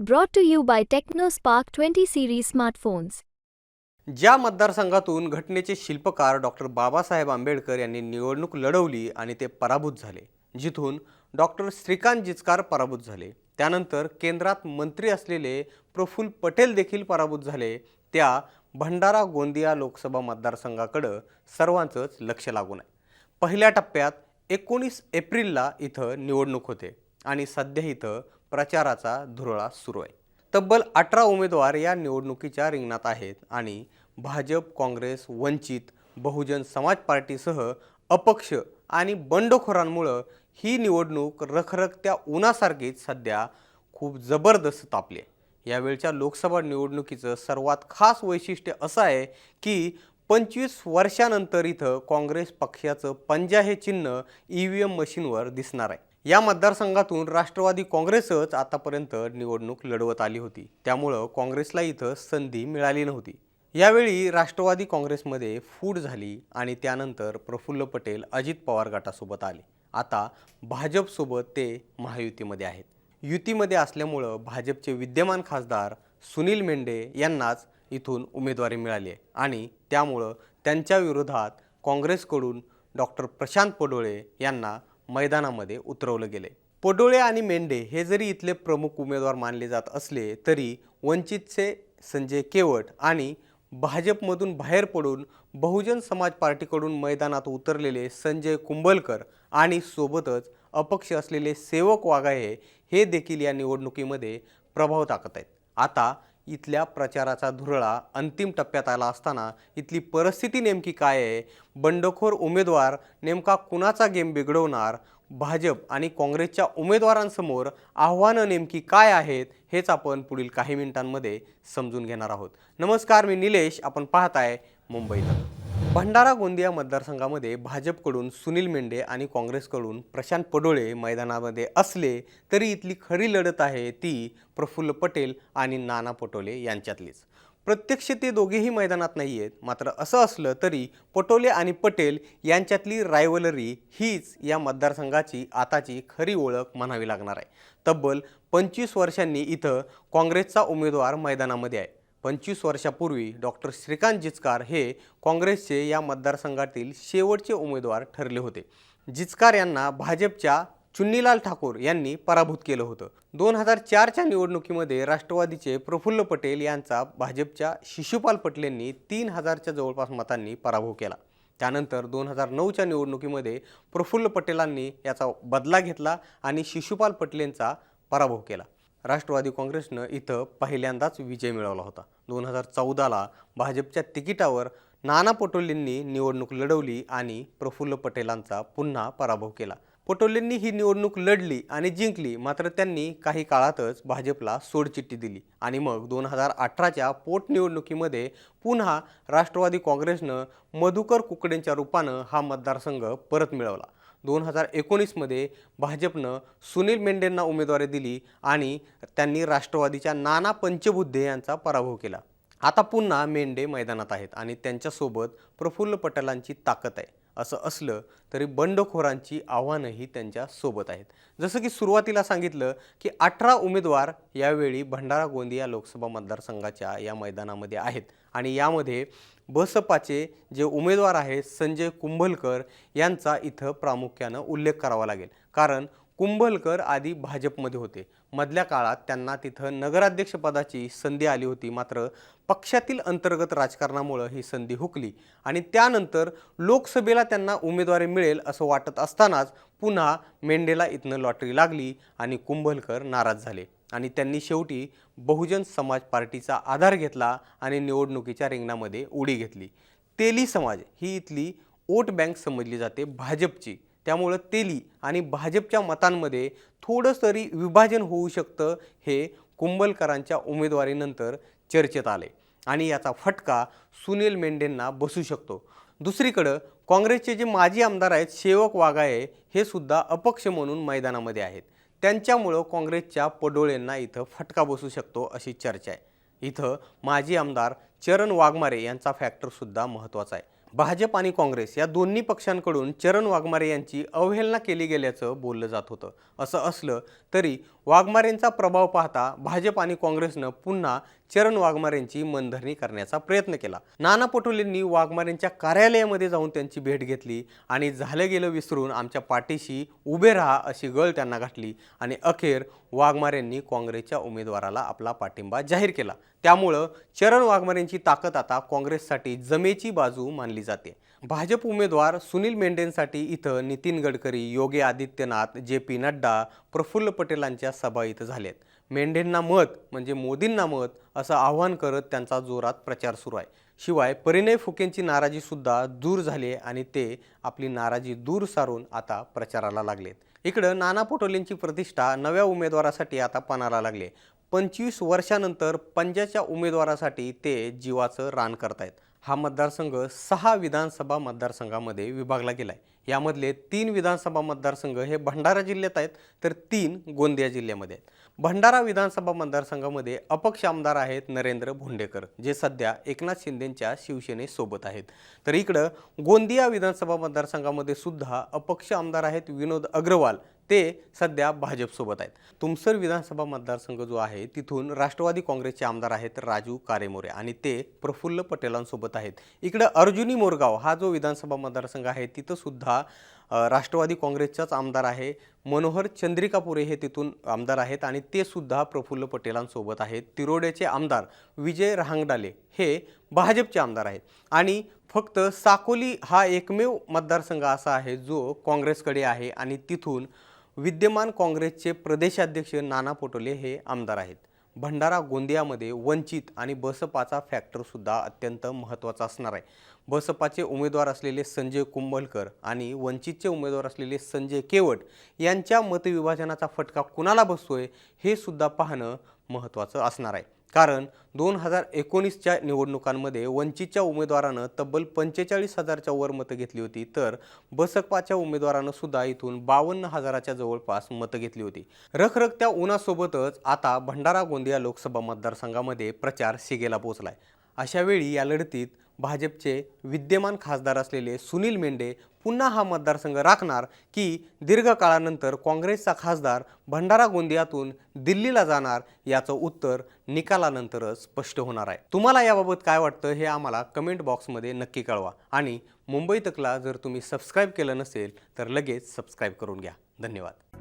Brought to you by by TechnoSpark 20 series smartphones. ज्या मतदारसंघातून घटनेचे शिल्पकार डॉक्टर बाबासाहेब आंबेडकर यांनी निवडणूक लढवली आणि ते पराभूत झाले जिथून डॉक्टर श्रीकांत जिचकार पराभूत झाले. त्यानंतर केंद्रात मंत्री असलेले प्रफुल्ल पटेल देखील पराभूत झाले. त्या भंडारा गोंदिया लोकसभा मतदारसंघाकडं सर्वांचंच लक्ष लागून आहे. पहिल्या टप्प्यात एकोणीस एप्रिलला इथं निवडणूक होते आणि सध्या इथं प्रचाराचा धुरळा सुरू आहे. तब्बल अठरा उमेदवार या निवडणुकीच्या रिंगणात आहेत आणि भाजप काँग्रेस वंचित बहुजन समाज पार्टीसह अपक्ष आणि बंडखोरांमुळं ही निवडणूक रखरखत्या उन्हासारखीच सध्या खूप जबरदस्त तापली आहे. यावेळच्या लोकसभा निवडणुकीचं सर्वात खास वैशिष्ट्य असं आहे की पंचवीस वर्षानंतर इथं काँग्रेस पक्षाचं पंजा हे चिन्ह ई व्ही एम मशीनवर दिसणार आहे. या मतदारसंघातून राष्ट्रवादी काँग्रेसच आतापर्यंत निवडणूक लढवत आली होती. त्यामुळं काँग्रेसला इथं संधी मिळाली नव्हती. यावेळी राष्ट्रवादी काँग्रेसमध्ये फूट झाली आणि त्यानंतर प्रफुल्ल पटेल अजित पवार गटासोबत आले. आता भाजपसोबत ते महायुतीमध्ये आहेत. युतीमध्ये असल्यामुळं भाजपचे विद्यमान खासदार सुनील मेंढे यांनाच इथून उमेदवारी मिळाली आहे आणि त्यामुळं त्यांच्या विरोधात काँग्रेसकडून डॉक्टर प्रशांत पडोळे यांना मैदानामध्ये उतरवलं गेले पडोळे आणि मेंढे हे जरी इथले प्रमुख उमेदवार मानले जात असले तरी वंचितचे संजय केवट आणि भाजपमधून बाहेर पडून बहुजन समाज पार्टीकडून मैदानात उतरलेले संजय कुंभलकर आणि सोबतच अपक्ष असलेले सेवक वाघाये हे देखील या निवडणुकीमध्ये प्रभाव टाकत आहेत. आता इथल्या प्रचाराचा धुरळा अंतिम टप्प्यात आला असताना इथली परिस्थिती नेमकी काय आहे? बंडखोर उमेदवार नेमका कुणाचा गेम बिघडवणार? भाजप आणि काँग्रेसच्या उमेदवारांसमोर आव्हानं नेमकी काय आहेत? हेच आपण पुढील काही मिनिटांमध्ये समजून घेणार आहोत. नमस्कार मी निलेश. आपण पाहताय मुंबईला. भंडारा गोंदिया मतदारसंघामध्ये भाजपकडून सुनील मेंढे आणि काँग्रेसकडून प्रशांत पडोळे मैदानामध्ये असले तरी इथली खरी लढत आहे ती प्रफुल्ल पटेल आणि नाना पटोले यांच्यातलीच. प्रत्यक्ष ते दोघेही मैदानात नाही आहेत मात्र असं असलं तरी पटोले आणि पटेल यांच्यातली रायवलरी हीच या मतदारसंघाची आताची खरी ओळख म्हणावी लागणार आहे. तब्बल पंचवीस वर्षांनी इथं काँग्रेसचा उमेदवार मैदानामध्ये आहे. पंचवीस वर्षापूर्वी डॉक्टर श्रीकांत जिचकार हे काँग्रेसचे या मतदारसंघातील शेवटचे उमेदवार ठरले होते. जिचकार यांना भाजपच्या चुन्नीलाल ठाकूर यांनी पराभूत केलं होतं. दोन हजार चारच्या निवडणुकीमध्ये राष्ट्रवादीचे प्रफुल्ल पटेल यांचा भाजपच्या शिशुपाल पटलेंनी तीन हजारच्या जवळपास मतांनी पराभव केला. त्यानंतर दोन हजार नऊच्या निवडणुकीमध्ये प्रफुल्ल पटेलांनी याचा बदला घेतला आणि शिशुपाल पटलेंचा पराभव केला. राष्ट्रवादी काँग्रेसनं इथं पहिल्यांदाच विजय मिळवला होता. दोन हजार चौदाला भाजपच्या तिकिटावर नाना पटोलेंनी निवडणूक लढवली आणि प्रफुल्ल पटेलांचा पुन्हा पराभव केला. पटोलेंनी ही निवडणूक लढली आणि जिंकली मात्र त्यांनी काही काळातच भाजपला सोडचिठ्ठी दिली. आणि मग दोन हजार अठराच्या पोटनिवडणुकीमध्ये पुन्हा राष्ट्रवादी काँग्रेसनं मधुकर कुकडेंच्या रूपानं हा मतदारसंघ परत मिळवला. दोन हजार एकोणीसमध्ये भाजपनं सुनील मेंढेंना उमेदवारी दिली आणि त्यांनी राष्ट्रवादीच्या नाना पंचबुद्धे यांचा पराभव केला. आता पुन्हा मेंढे मैदानात आहेत आणि त्यांच्यासोबत प्रफुल्ल पटेलांची ताकद आहे. असं असलं तरी बंडखोरांची आव्हानंही त्यांच्यासोबत आहेत. जसं की सुरुवातीला सांगितलं की अठरा उमेदवार यावेळी भंडारा गोंदिया लोकसभा मतदारसंघाच्या या मैदानामध्ये आहेत. आणि यामध्ये बसपाचे जे उमेदवार आहेत संजय कुंभलकर यांचा इथं प्रामुख्यानं उल्लेख करावा लागेल. कारण कुंभलकर आधी भाजपमध्ये होते. मधल्या काळात त्यांना तिथं नगराध्यक्षपदाची संधी आली होती. मात्र पक्षातील अंतर्गत राजकारणामुळं ही संधी हुकली आणि त्यानंतर लोकसभेला त्यांना उमेदवारी मिळेल असं वाटत असतानाच पुन्हा मेंढेला इथनं लॉटरी लागली आणि कुंभलकर नाराज झाले आणि त्यांनी शेवटी बहुजन समाज पार्टीचा आधार घेतला आणि निवडणुकीच्या रिंगणामध्ये उडी घेतली. तेली समाज ही इथली वोट बँक समजली जाते भाजपची. त्यामुळं तेली आणि भाजपच्या मतांमध्ये थोडंसं तरी विभाजन होऊ शकतं हे कुंभलकरांच्या उमेदवारीनंतर चर्चेत आले. आणि याचा फटका सुनील मेंढेंना बसू शकतो. दुसरीकडं काँग्रेसचे जे माजी आमदार आहेत सेवक वाघाळे हे सुद्धा अपक्ष म्हणून मैदानामध्ये आहेत. त्यांच्यामुळं काँग्रेसच्या पडोळेंना इथं फटका बसू शकतो अशी चर्चा आहे. इथं माजी आमदार चरण वाघमारे यांचा फॅक्टरसुद्धा महत्त्वाचा आहे. भाजप आणि काँग्रेस या दोन्ही पक्षांकडून चरण वाघमारे यांची अवहेलना केली गेल्याचं बोललं जात होतं. असं असलं तरी वाघमारेंचा प्रभाव पाहता भाजप आणि काँग्रेसनं पुन्हा चरण वाघमारेंची मनधरणी करण्याचा प्रयत्न केला. नाना पटोलेंनी वाघमारेंच्या कार्यालयामध्ये जाऊन त्यांची भेट घेतली आणि झालं गेलं विसरून आमच्या पाठीशी उभे राहा अशी गळ त्यांना घातली आणि अखेर वाघमारेंनी काँग्रेसच्या उमेदवाराला आपला पाठिंबा जाहीर केला. त्यामुळं चरण वाघमारेंची ताकद आता काँग्रेससाठी जमेची बाजू मानली जाते. भाजप उमेदवार सुनील मेंढेंसाठी इथं नितीन गडकरी योगी आदित्यनाथ जे पी नड्डा प्रफुल्ल पटेलांच्या सभा इथं झाल्यात. मेंढेंना मत म्हणजे मोदींना मत असं आव्हान करत त्यांचा जोरात प्रचार सुरू आहे. शिवाय परिणय फुकेंची नाराजीसुद्धा दूर झाली आणि ते आपली नाराजी दूर सारून आता प्रचाराला लागलेत. इकडं नाना पटोलेंची प्रतिष्ठा नव्या उमेदवारासाठी आता पणाला लागले पंचवीस वर्षानंतर पंजाच्या उमेदवारासाठी ते जीवाचं रान करतायत. हा मतदारसंघ सहा विधानसभा मतदारसंघामध्ये विभागला गेला आहे यामधले तीन विधानसभा मतदारसंघ हे भंडारा जिल्ह्यात आहेत तर तीन गोंदिया जिल्ह्यामध्ये आहेत. भंडारा विधानसभा मतदारसंघामध्ये अपक्ष आमदार आहेत नरेंद्र भोंडेकर जे सध्या एकनाथ शिंदेंच्या शिवसेनेसोबत आहेत. तर इकडं गोंदिया विधानसभा मतदारसंघामध्ये सुद्धा अपक्ष आमदार आहेत विनोद अग्रवाल ते सध्या भाजपसोबत आहेत. तुमसर विधानसभा मतदारसंघ जो आहे तिथून राष्ट्रवादी काँग्रेसचे आमदार आहेत राजू कारेमोरे आणि ते प्रफुल्ल पटेलांसोबत आहेत. इकडं अर्जुनी मोरगाव हा जो विधानसभा मतदारसंघ आहे तिथंसुद्धा राष्ट्रवादी काँग्रेसचाच आमदार आहे. मनोहर चंद्रिकापुरे हे तिथून आमदार आहेत आणि ते सुद्धा प्रफुल्ल पटेलांसोबत आहेत. तिरोड्याचे आमदार विजय रहांगडाले हे भाजपचे आमदार आहेत. आणि फक्त साकोली हा एकमेव मतदारसंघ असा आहे जो काँग्रेसकडे आहे आणि तिथून विद्यमान काँग्रेसचे प्रदेशाध्यक्ष नाना पटोले हे आमदार आहेत. भंडारा गोंदियामध्ये वंचित आणि बसपाचा फॅक्टरसुद्धा अत्यंत महत्त्वाचा असणार आहे. बसपाचे उमेदवार असलेले संजय कुंभलकर आणि वंचितचे उमेदवार असलेले संजय केवट यांच्या मतविभाजनाचा फटका कुणाला बसतोय हे सुद्धा पाहणं महत्त्वाचं असणार आहे. कारण दोन हजार एकोणीसच्या निवडणुकांमध्ये वंचितच्या उमेदवारानं तब्बल पंचेचाळीस हजारच्या वर मतं घेतली होती तर बसपाच्या उमेदवारानं सुद्धा इथून बावन्न हजाराच्या जवळपास मतं घेतली होती. रखरखत्या उन्हासोबतच आता भंडारा गोंदिया लोकसभा मतदारसंघामध्ये प्रचार शिगेला पोहोचलाय. अशावेळी या लढतीत भाजपचे विद्यमान खासदार असलेले सुनील मेंढे पुन्हा हा मतदारसंघ राखणार की दीर्घकाळानंतर काँग्रेसचा खासदार भंडारा गोंदियातून दिल्लीला जाणार याचं उत्तर निकालानंतरच स्पष्ट होणार आहे. तुम्हाला याबाबत काय वाटतं हे आम्हाला कमेंट बॉक्समध्ये नक्की कळवा. आणि मुंबई तकला जर तुम्ही सबस्क्राईब केलं नसेल तर लगेच सबस्क्राईब करून घ्या. धन्यवाद.